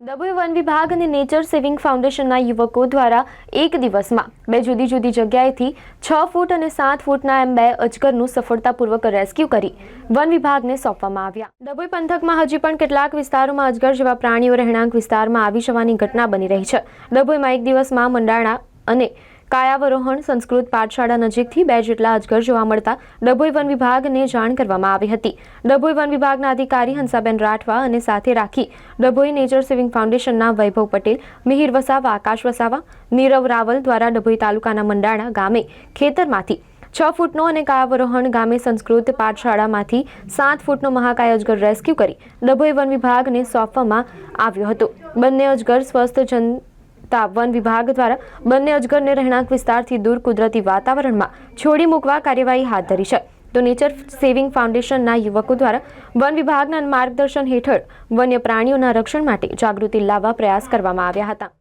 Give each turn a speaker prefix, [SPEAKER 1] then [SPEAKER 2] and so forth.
[SPEAKER 1] Dabhoi one વિભાગ અને nature saving ફાઉન્ડેશનના યુવકો દ્વારા એક દિવસમાં બે જુદી જુદી જગ્યાએથી છ ફૂટ અને સાત ફૂટના એમ બે અજગરનું સફળતાપૂર્વક રેસ્ક્યુ કરી વન વિભાગને સોંપવામાં આવ્યા. ડભોઈ પંથકમાં હજી પણ કેટલાક વિસ્તારોમાં અજગર જેવા પ્રાણીઓ રહેણાંક વિસ્તારમાં આવી જવાની ઘટના બની રહી છે. ડભોઈમાં એક દિવસમાં મંડાણા અને કાયાવરોહણ સંસ્કૃત પાઠશાળા નજીકથી બે જેટલા અજગર જોવા મળતા ડભોઈ વન વિભાગને જાણ કરવામાં આવી હતી. ડભોઈ વન વિભાગના અધિકારી હંસાબેન રાઠવા અને સાથે રાખી ડભોઈ નેચર સેવિંગ ફાઉન્ડેશનના વૈભવ પટેલ, મિહિર વસાવા, આકાશ વસાવા, નીરવ રાવલ દ્વારા ડભોઈ તાલુકાના મંડાણા ગામે ખેતરમાંથી છ ફૂટનો અને કાયાવરોહણ ગામે સંસ્કૃત પાઠશાળામાંથી સાત ફૂટનો મહાકાય અજગર રેસ્ક્યુ કરી ડભોઈ વન વિભાગને સોંપવામાં આવ્યો હતો. બંને અજગર સ્વસ્થ જનતા વન વિભાગ દ્વારા બંને અજગરને રહેણાંક વિસ્તારથી દૂર કુદરતી વાતાવરણમાં છોડી મૂકવા કાર્યવાહી હાથ ધરી છે. તો નેચર સેવિંગ ફાઉન્ડેશનના યુવકો દ્વારા વન વિભાગના માર્ગદર્શન હેઠળ વન્ય પ્રાણીઓના રક્ષણ માટે જાગૃતિ લાવવા પ્રયાસ કરવામાં આવ્યા હતા.